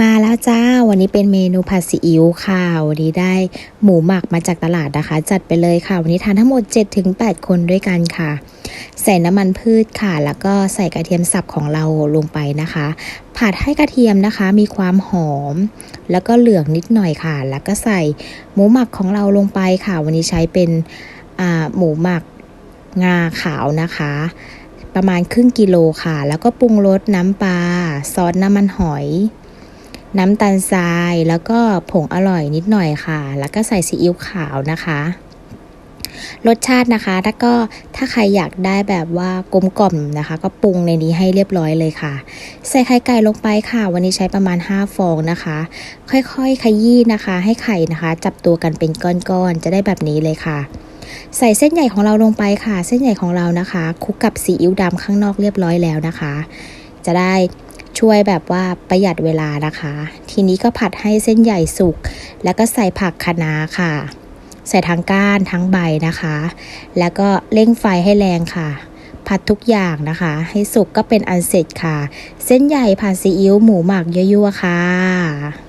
มาแล้วจ้า วันนี้เป็นเมนูผัดซีอิ๊วค่ะ วันนี้ได้หมูหมักมาจากตลาดนะคะ จัดไปเลยค่ะ วันนี้ทานทั้งหมด 7-8 คนด้วยกันค่ะ ใส่น้ำมันพืชค่ะ แล้วก็ใส่กระเทียมสับของเราลงไปนะคะ ผัดให้กระเทียมนะคะ มีความหอม แล้วก็เหลืองนิดหน่อยค่ะ แล้วก็ใส่หมูหมักของเราลงไปค่ะ วันนี้ใช้เป็นหมูหมักงาขาวนะคะประมาณครึ่งกิโลค่ะ แล้วก็ปรุงรสน้ำปลาซอสน้ำมันหอย น้ำตาลทรายแล้วก็ผงอร่อยนิดหน่อยค่ะ แล้วก็ใส่ซีอิ๊วขาวนะคะ รสชาตินะคะ ถ้าก็ถ้าใครอยากได้แบบว่ากลมกล่อมนะคะ ก็ปรุงในนี้ให้เรียบร้อยเลยค่ะ ใส่ไข่ไก่ลงไปค่ะ วันนี้ใช้ประมาณ 5 ฟองนะคะ ค่อยๆ ขยี้นะคะ ให้ไข่นะคะ จับตัวกันเป็นก้อนๆ จะได้แบบนี้เลยค่ะใส่เส้นใหญ่ของเราลงไปค่ะ เส้นใหญ่ของเรานะคะคลุกกับซีอิ๊วดำข้างนอกเรียบร้อยแล้วนะคะ จะได้ ช่วยแบบว่าประหยัดเวลานะคะ ทีนี้ก็ผัดให้เส้นใหญ่สุก แล้วก็ใส่ผักคะน้าค่ะ ใส่ทั้งก้านทั้งใบนะคะ แล้วก็เร่งไฟให้แรงค่ะ ผัดทุกอย่างนะคะ ให้สุกก็เป็นอันเสร็จค่ะ เส้นใหญ่ผัดซีอิ๊วหมูหมักยั่วๆค่ะ